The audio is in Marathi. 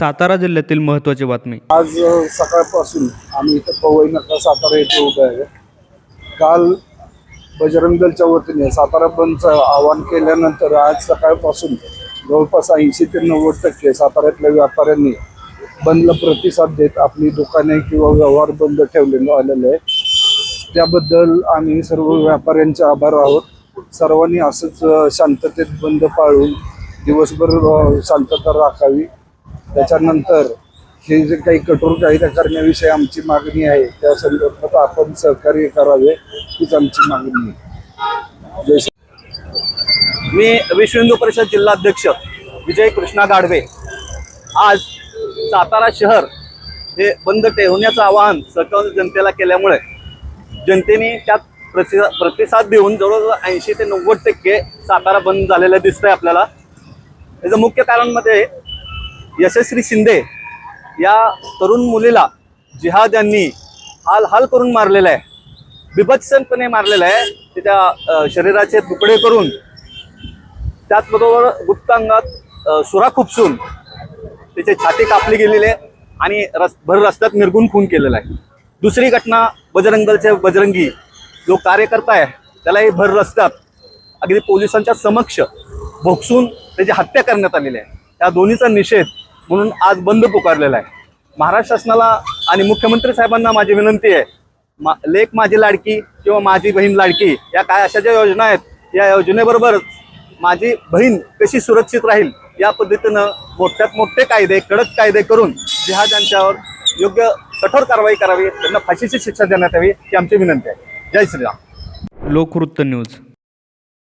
सातारा जिल्ह्यातील महत्त्वाची बातमी. आज सकाळपासून आम्ही इथं पवई नका सातारा येथे उभे आहे. काल बजरंग दलच्या वतीने सातारा बंदचं आवाहन केल्यानंतर आज सकाळपासून जवळपास ऐंशी ते नव्वद टक्के साताऱ्यातल्या व्यापाऱ्यांनी बंदला प्रतिसाद देत आपली दुकाने किंवा व्यवहार बंद ठेवलेले आलेले आहे त्याबद्दल आम्ही सर्व व्यापाऱ्यांचे आभार आहोत. सर्वांनी असंच शांततेत बंद पाळून दिवसभर शांतता राखावी. त्याच्यानंतर हे जे काही कठोर कायदा करण्याविषयी आमची मागणी आहे त्या संदर्भात आपण सहकार्य करावे हीच आमची मागणी आहे. मी विश्व हिंदू परिषद जिल्हाध्यक्ष विजय कृष्णा गाडवे. आज सातारा शहर हे बंद ठेवण्याचं आवाहन सकल जनतेला केल्यामुळे जनतेने त्यात प्रतिसा प्रतिसाद देऊन जवळजवळ ऐंशी ते नव्वद टक्के सातारा बंद झालेलं दिसतंय आपल्याला. याचं मुख्य कारण मध्ये यशस्वी शिंदे या तरुण मुलीला जिहाद यांनी हाल हाल करून मारलेला आहे. बिभत्सनपणे मारलेला आहे. तिच्या शरीराचे तुकडे करून त्याचबरोबर गुप्तांगात सुरा खुपसून तिचे छाती कापली गेलेली आहे आणि रस भर रस्त्यात निर्गुण खून केलेला आहे. दुसरी घटना बजरंग दलचे बजरंगी जो कार्यकर्ता आहे त्यालाही भर रस्त्यात अगदी पोलिसांच्या समक्ष भोगसून त्याची हत्या करण्यात आलेली आहे. त्या दोन्हीचा निषेध म्हणून आज बंद पुकारलेला आहे. महाराष्ट्र शासनाला आणि मुख्यमंत्री साहेबांना माझी विनंती आहे मा लेख माझी लाडकी किंवा माझी बहीण लाडकी या काय अशा ज्या योजना आहेत या योजनेबरोबरच माझी बहीण कशी सुरक्षित राहील या पद्धतीनं मोठ्यात मोठे कायदे कडक कायदे करून जिहाद्यांच्यावर योग्य कठोर कारवाई करावी त्यांना फाशीची शिक्षा देण्यात यावी ही आमची विनंती आहे. जय श्रीराम. लोकवृत्त न्यूज.